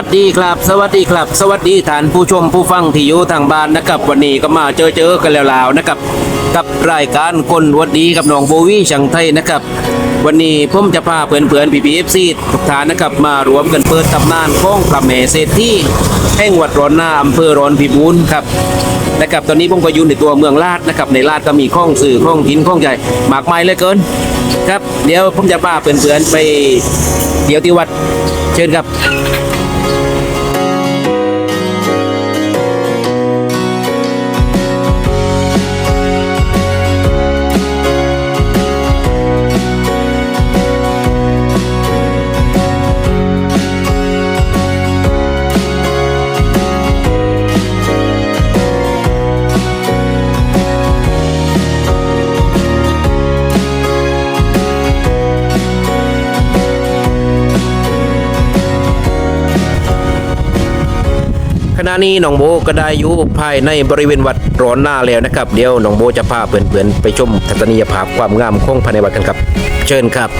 วัสดีครับ สวัสดีครับ สวัสดีท่านผู้ชมผู้ฟังที่อยู่ทางบ้านนะครับวันนี้ก็มาเจอเจอกันแล้วๆนะครับ กับรายการคนวัดดีกับน้องโบวี่ช่างไทยนะครับ วันนี้ผมจะพาเพื่อนๆพีพีเอฟซีทุกท่านนะครับมารวมกันเปิดตำนานของพระแม่เศรษฐีแห่งวัดร้อนนาอำเภอร้อนพิบูลครับนะครับตอนนี้ผมก็อยู่ในตัวเมืองลาดนะครับในลาดก็มีข้องสื่อข้องกินข้องใหญ่มากมายเลือเกิน ครับ เดี๋ยวผมจะพาเพื่อนๆไปเดี๋ยวที่วัดเชิญครับ ขณะนี้น้องโบก็ได้อยู่ภายในบริเวณวัดร้อนหน้าแล้วนะครับ เดี๋ยวน้องโบจะพาเพื่อนๆไปชมทัศนียภาพความงามของภายในวัดกันครับ เชิญครับ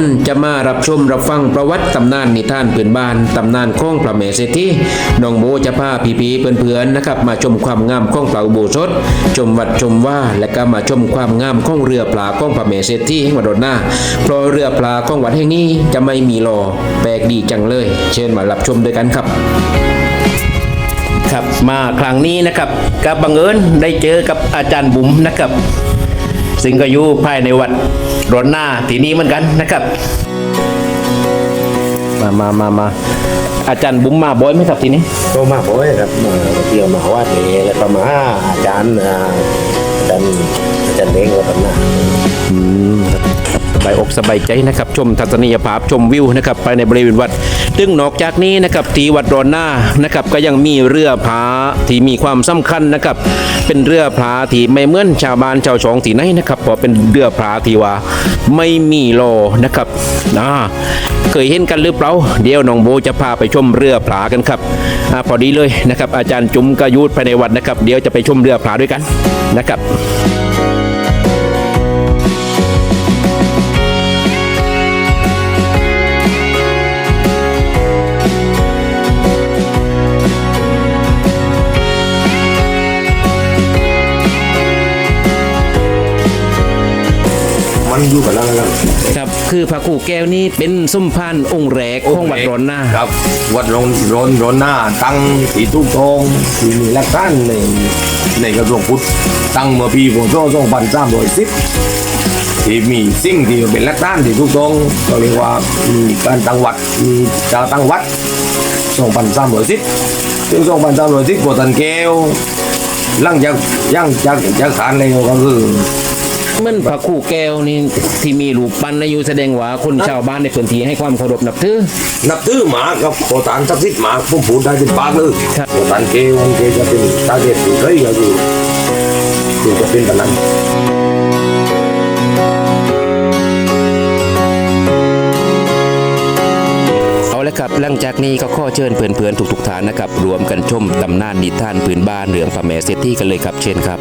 นจะมารับชมรับฟังประวัติตำนานนิทานพื้นบ้านตำนานของพระเมเศรษฐีน้องโบจะพาพี่ๆเพื่อนๆนะครับมาชมความงามของพระอุโบสถชมวัดชมว่าและก็มาชมความงามของเรือปลาของพระเมเศรษฐีแห่งวัดร้อนหน้าเพราะเรือปลาของวัดแห่งนี้จะไม่มีลอแปลกดีจังเลย เชิญมารับชมด้วยกันครับครับมาครั้งนี้นะครับกับบังเอิญได้เจอกับอาจารย์บุ๋มนะครับ ซึ่งก็อยู่ภายในวัด รอนหน้าที่นี้เหมือนกันนะครับ มามามามาอาจารย์บุ๋มมาบ่อยไหมครับทีนี้ก็มาบ่อยครับมาเที่ยวมาว่าเทแล้วก็มาหาอาจารย์อ่าอาจารย์อาจารย์เล้งวัฒนาสบายอกสบายใจนะครับ ชมทัศนียภาพชมวิวนะครับภายในบริเวณวัดซึ่งนอกจากนี้นะครับที่วัดรอนหน้านะครับก็ยังมีเรือผาที่มีความสำคัญนะครับ เป็นเรือพราที่ไม่เหมือนชาวบ้านชาวช่องที่ไหนนะครับเพราะเป็นเรือพราที่ว่าไม่มีโลนะครับนะเคยเห็นกันหรือเปล่าเดี๋ยวน้องโบจะพาไปชมเรือพรากันครับอพอดีเลยนะครับ อาจารย์จุ๋มกยุทธภายในวัดนะครับ เดี๋ยวจะไปชมเรือพราด้วยกันนะครับ มันอยู่กับเราแล้ว ครับ คือพระครูแก้วนี่เป็นส้มพานองค์แรกของวัดร้อนหน้าครับ วัดร้อนร้อนร้อนหน้า ตั้งที่ทุ่งทองที่มีหลักฐานในในกระทรวงพุทธตั้งเมื่อปีพศ2310ที่มีสิ่งที่เป็นหลักฐานที่ถูกต้องก็เรียกว่ามีการตั้งวัดมีเจ้าตั้งวัด2310ซึ่ง2310พอตันแก้วหลังจากย่างจากจากขานแล้วก็คือเห มื่อนพระครูแก้วนี่ที่มีรูปปั้นอายุแสดงว่าคนชาวบ้านในพื้นที่ให้ความเคารพนับถือ นับถือหมากับโบตานศักดิ์สิทธิ์หมาผมพูดได้เป็นปากเลยครับโบตานเกวันเกจะเป็นตาเด็ดอยู่เลยก็คือคือจะเป็นแบบนั้นเอาละครับหลังจากนี้ก็ขอเชิญเพื่อนๆทุกๆท่านนะครับ รวมกันชมตำนานนิทานพื้นบ้านเรื่องพระแม่เศรษฐีกันเลยครับเชิญครับ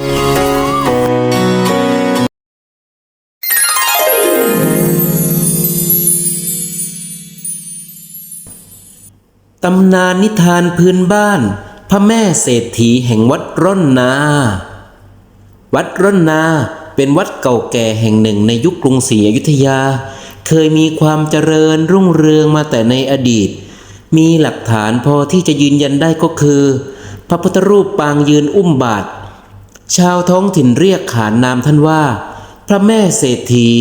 ตำนานนิทานพื้นบ้าน พระแม่เศรษฐีแห่งวัดร่อนนา วัดร่อนนาเป็นวัดเก่าแก่แห่งหนึ่งในยุคกรุงศรีอยุธยา เคยมีความเจริญรุ่งเรืองมาแต่ในอดีต มีหลักฐานพอที่จะยืนยันได้ก็คือ พระพุทธรูปปางยืนอุ้มบาท ชาวท้องถิ่นเรียกขานนามท่านว่า พระแม่เศรษฐี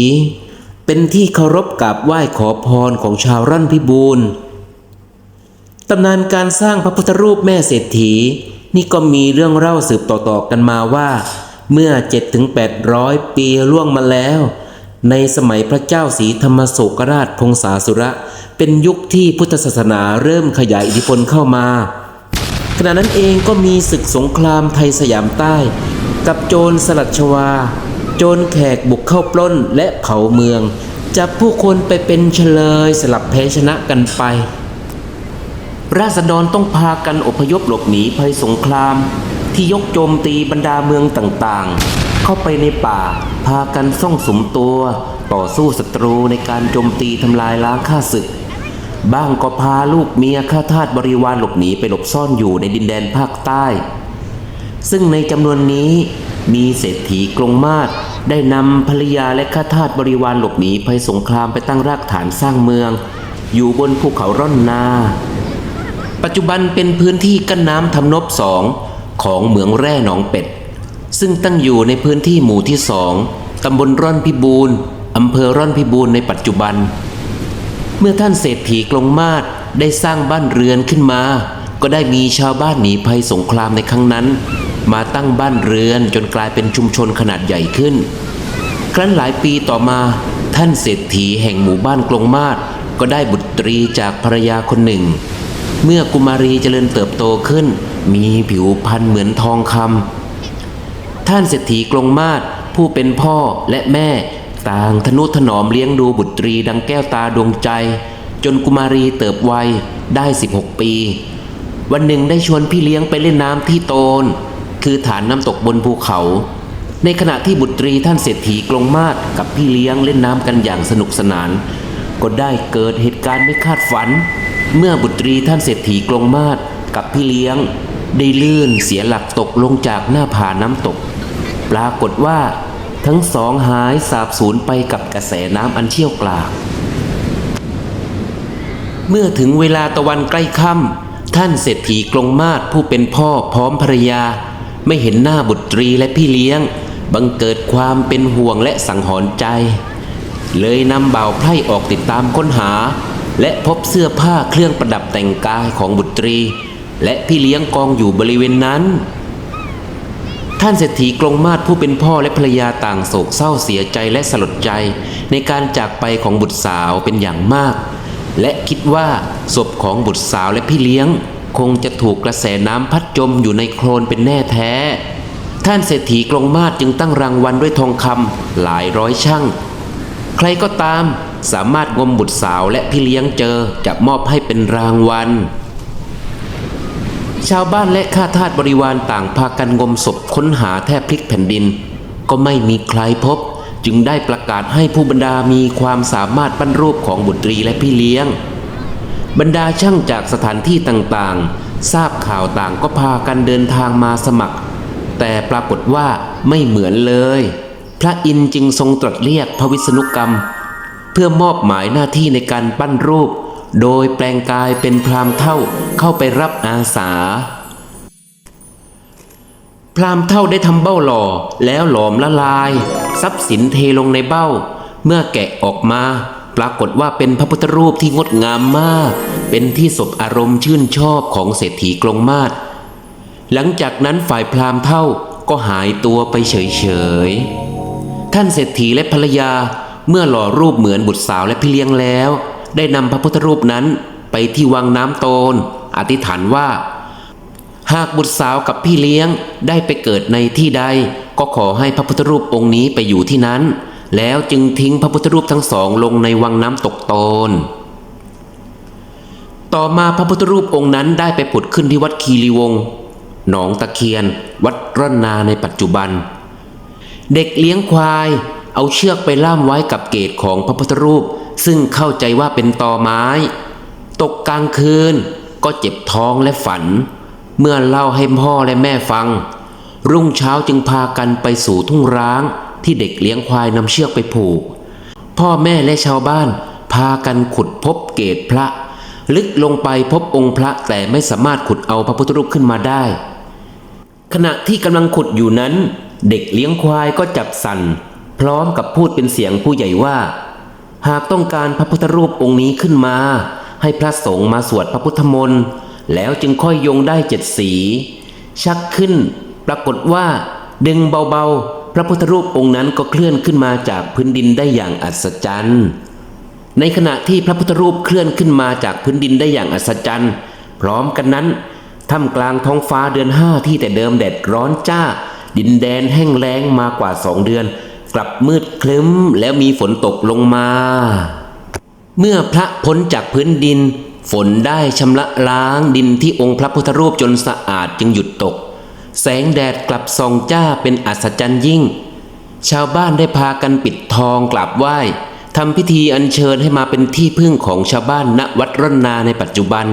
เป็นที่เคารพกราบไหว้ขอพรของชาวรั่นพิบูรณ์ ตำนานการสร้างพระพุทธรูปแม่เศรษฐี นี่ก็มีเรื่องเล่าสืบต่อๆกันมาว่า เมื่อ 7-800 ปีล่วงมาแล้ว ในสมัยพระเจ้าศรีธรรมโศกราชพงศาสุระ เป็นยุคที่พุทธศาสนาเริ่มขยายอิทธิพลเข้ามา ขณะนั้นเองก็มีศึกสงครามไทยสยามใต้ กับโจรสลัดชวา โจรแขกบุกเข้าปล้นและเผาเมืองจับผู้คนไปเป็นเฉลยสลับแพ้ชนะกันไป ราษฎรต้องพากันอพยพหลบหนีภัยสงคราม ที่ยกโจมตีบรรดาเมืองต่างๆ เข้าไปในป่า พากันซ่องสมตัว ต่อสู้ศัตรูในการโจมตีทำลายล้างข้าศึก บ้างก็พาลูกเมียข้าทาสบริวารหลบหนีไปหลบซ่อนอยู่ในดินแดนภาคใต้ ซึ่งในจำนวนนี้มีเศรษฐีกรงมาศได้นำภรรยาและข้าทาสบริวารหลบหนีภัยสงครามไปตั้งรากฐานสร้างเมือง อยู่บนภูเขาร่อนนา ปัจจุบันเป็นพื้นที่กั้นน้ำทำนบสองของเหมืองแร่หนองเป็ด ซึ่งตั้งอยู่ในพื้นที่หมู่ที่สองตำบลร่อนพิบูรณ์อำเภอร่อนพิบูรณ์ในปัจจุบัน เมื่อท่านเศรษฐีกลงมาศได้สร้างบ้านเรือนขึ้นมา ก็ได้มีชาวบ้านหนีภัยสงครามในครั้งนั้น มาตั้งบ้านเรือนจนกลายเป็นชุมชนขนาดใหญ่ขึ้น ครั้นหลายปีต่อมา ท่านเศรษฐีแห่งหมู่บ้านกลงมาศก็ได้บุตรีจากภรรยาคนหนึ่ง เมื่อกุมารีเจริญเติบโตขึ้น มีผิวพรรณเหมือนทองคำท่านเศรษฐีกลงมาศผู้เป็นพ่อและแม่ ต่างทนุถนอมเลี้ยงดูบุตรีดังแก้วตาดวงใจ จนกุมารีเติบวัยได้ 16 ปี วันหนึ่งได้ชวนพี่เลี้ยงไปเล่นน้ำที่โตน คือฐานน้ำตกบนภูเขา ในขณะที่บุตรีท่านเศรษฐีกลงมาศกับพี่เลี้ยงเล่นน้ำกันอย่างสนุกสนาน ก็ได้เกิดเหตุการณ์ไม่คาดฝัน เมื่อบุตรีท่านเศรษฐีกลงมาศกับพี่เลี้ยง ได้ลื่นเสียหลักตกลงจากหน้าผาน้ำตก ปรากฏว่าทั้งสองหายสาบสูญไปกับกระแสน้ำอันเชี่ยวกรากเมื่อถึงเวลาตะวันใกล้ค่ำท่านเศรษฐีกลงมาศผู้เป็นพ่อพร้อมภรรยา ไม่เห็นหน้าบุตรีและพี่เลี้ยง บังเกิดความเป็นห่วงและสังหรณ์ใจ เลยนำบ่าวไพร่ออกติดตามค้นหา และพบเสื้อผ้าเครื่องประดับแต่งกายของบุตรี และพี่เลี้ยงกองอยู่บริเวณนั้น ท่านเศรษฐีกรงมาศผู้เป็นพ่อและภรรยาต่างโศกเศร้าเสียใจและสลดใจ ในการจากไปของบุตรสาวเป็นอย่างมาก และคิดว่าศพของบุตรสาวและพี่เลี้ยง คงจะถูกกระแสน้ำพัดจมอยู่ในโคลนเป็นแน่แท้ท่านเศรษฐีกรงมาศจึงตั้งรางวัลด้วยทองคำหลายร้อยช่าง ใครก็ตามสามารถงมบุตรสาวและพี่เลี้ยงเจอจะมอบให้เป็นรางวัล ชาวบ้านและข้าทาสบริวารต่างพากันงมศพค้นหาแทบพลิกแผ่นดิน ก็ไม่มีใครพบ จึงได้ประกาศให้ผู้บรรดามีความสามารถปั้นรูปของบุตรีและพี่เลี้ยง บรรดาช่างจากสถานที่ต่างๆ ทราบข่าวต่างก็พากันเดินทางมาสมัคร แต่ปรากฏว่าไม่เหมือนเลย พระอินทร์จึงทรงตรัสเรียกพระวิษณุกรรม เพื่อมอบหมายหน้าที่ในการปั้นรูป โดยแปลงกายเป็นพรามเท่าเข้าไปรับอาสา พรามเท่าได้ทำเบ้าหล่อแล้วหลอมละลาย ทรัพย์สินเทลงในเบ้า เมื่อแกะออกมาปรากฏว่าเป็นพระพุทธรูปที่งดงามมาก เป็นที่สบอารมณ์ชื่นชอบของเศรษฐีกรงมาศหลังจากนั้นฝ่ายพรามเท่าก็หายตัวไปเฉยๆ ท่านเศรษฐีและภรรยาเมื่อหล่อรูปเหมือนบุตรสาวและพี่เลี้ยงแล้ว ได้นำพระพุทธรูปนั้นไปที่วังน้ำโตน อธิษฐานว่า หากบุตรสาวกับพี่เลี้ยงได้ไปเกิดในที่ใด ก็ขอให้พระพุทธรูปองค์นี้ไปอยู่ที่นั้น แล้วจึงทิ้งพระพุทธรูปทั้งสองลงในวังน้ำตกโตน ต่อมาพระพุทธรูปองค์นั้นได้ไปผุดขึ้นที่วัดคีรีวงศ์หนองตะเคียน วัดร่อนนาในปัจจุบัน เด็กเลี้ยงควาย เอาเชือกไปล่ามไว้กับเกศของพระพุทธรูป ซึ่งเข้าใจว่าเป็นตอไม้ ตกกลางคืนก็เจ็บท้องและฝัน เมื่อเล่าให้พ่อและแม่ฟัง รุ่งเช้าจึงพากันไปสู่ทุ่งร้างที่เด็กเลี้ยงควายนำเชือกไปผูก พ่อแม่และชาวบ้าน พากันขุดพบเกศพระ ลึกลงไปพบองค์พระแต่ไม่สามารถขุดเอาพระพุทธรูปขึ้นมาได้ ขณะที่กำลังขุดอยู่นั้น เด็กเลี้ยงควายก็จับสันพร้อมกับพูดเป็นเสียงผู้ใหญ่ว่า หากต้องการพระพุทธรูปองค์นี้ขึ้นมา ให้พระสงฆ์มาสวดพระพุทธมนต์แล้วจึงค่อยโยงได้เจ็ดสี ชักขึ้น ปรากฏว่า ดึงเบาๆ พระพุทธรูปองค์นั้นก็เคลื่อนขึ้นมาจากพื้นดินได้อย่างอัศจรรย์ในขณะที่พระพุทธรูปเคลื่อนขึ้นมาจากพื้นดินได้อย่างอัศจรรย์พร้อมกันนั้นท่ามกลางท้องฟ้าเดือนห้าที่แต่เดิมแดดร้อนจ้า ดินแดนแห้งแล้งมากว่าสองเดือน กลับมืดคลึ้มแล้วมีฝนตกลงมา เมื่อพระพ้นจากพื้นดิน ฝนได้ชำระล้างดินที่องค์พระพุทธรูปจนสะอาดจึงหยุดตก แสงแดดกลับส่องจ้าเป็นอัศจรรย์ยิ่ง ชาวบ้านได้พากันปิดทองกราบไหว้ทำพิธีอัญเชิญให้มาเป็นที่พึ่งของชาวบ้านณวัดร่อนนาในปัจจุบัน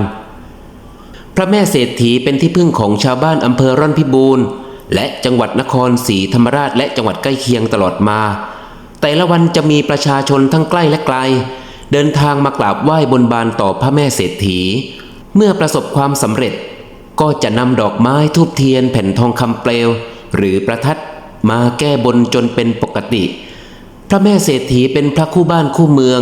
พระแม่เศรษฐีเป็นที่พึ่งของชาวบ้านอำเภอร่อนพิบูรณ์ และจังหวัดนครศรีธรรมราชและจังหวัดใกล้เคียงตลอดมา แต่ละวันจะมีประชาชนทั้งใกล้และไกล เดินทางมากราบไหว้บนบานต่อพระแม่เศรษฐี เมื่อประสบความสำเร็จ ก็จะนำดอกไม้ทูบเทียนแผ่นทองคำเปลว หรือประทัดมาแก้บนจนเป็นปกติ พระแม่เศรษฐีเป็นพระคู่บ้านคู่เมือง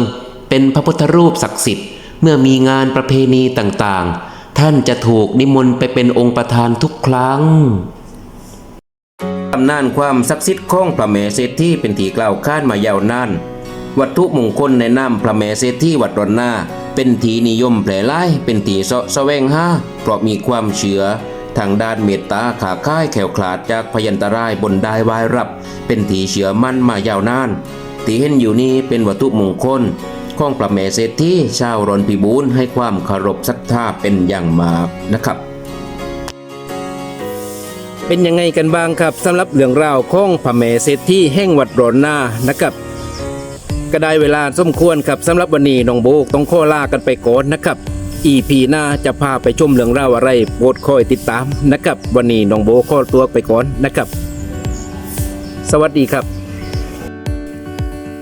เป็นพระพุทธรูปศักดิ์สิทธิ์เมื่อมีงานประเพณีต่างๆ ท่านจะถูกนิมนต์ไปเป็นองค์ประธานทุกครั้งำนานความศักดิ์สิทธิ์ของพระแม่เศรษฐีเป็นที่กล่าวขานมายาวนาน วัตถุมงคลในนามพระแม่เศรษฐีวัดรอนนา เป็นทีนิยมแพร่หลายเป็นทีเสาะแสวงห้าเพราะมีความเชื่อทางด้านเมตตาขาค่ายแขวขลาดจากพยันตรายบนได้วายรับ เป็นทีเชื่อมั่นมายาวนานที่เห็นอยู่นี้เป็นวัตถุมงคลของพระแม่เศรษฐีชาวรอนพิบูลให้ความเคารพศรัทธาเป็นอย่างมากนะครับ เป็นยังไงกันบ้างครับสำหรับเรื่องราวของพระแม่เศรษฐีแห่งวัดรอนนานะครับก็ได้เวลาสมควรครับสำหรับวันนี้น้องโบกต้องขอลากันไปก่อนนะครับ EP หน้าจะพาไปชมเรื่องราวอะไรโปรดคอยติดตามนะครับ วันนี้น้องโบขอตัวไปก่อนนะครับ สวัสดีครับ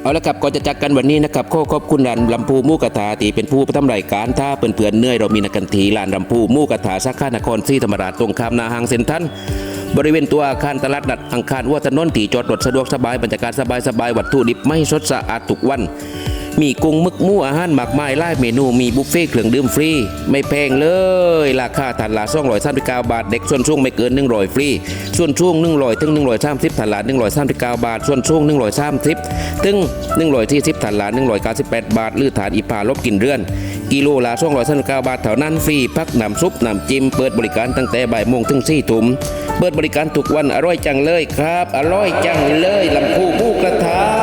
เอาละครับก่อนจะจากกันวันนี้นะครับขอขอบคุณร้านลำพูมู่กระถาตีเป็นผู้ประทำรายการถ้าเปื่อนๆเหนื่อยเรามีนักกันทีร้านลำพูมู่กระถาสาขานครศรีธรรมราชตรงข้ามนาหางเซนทรัล บริเวณตัวอาคารตลาดนัดอังคารวัวถนนที่จอดรถสะดวกสบายบรรยากาศสบายๆวัตถุดิบไม่สดสะอาดทุกวัน มีกุ้งมึกมู่อาหารหมากไม้ไล่เมนูมีบุฟเฟ่เครื่องดื่มฟรี ไม่แพงเลย ราคาถันละ239บาท เด็กส่วนช่วงไม่เกิน100ฟรี ส่วนช่วง100ถึง130ถันละ139บาท ส่วนช่วง130ถึง140ถันละ198บาทหรือฐานอีพาลบกินเรือนกิโลละ239บาทเท่านั้นฟรีพักน้ำซุปน้ำจิ้มเปิดบริการตั้งแต่บ่ายโมงถึง4ทุ่ม เปิดบริการทุกวันอร่อยจังเลยครับ อร่อยจังเลยลำพูผู้กระทา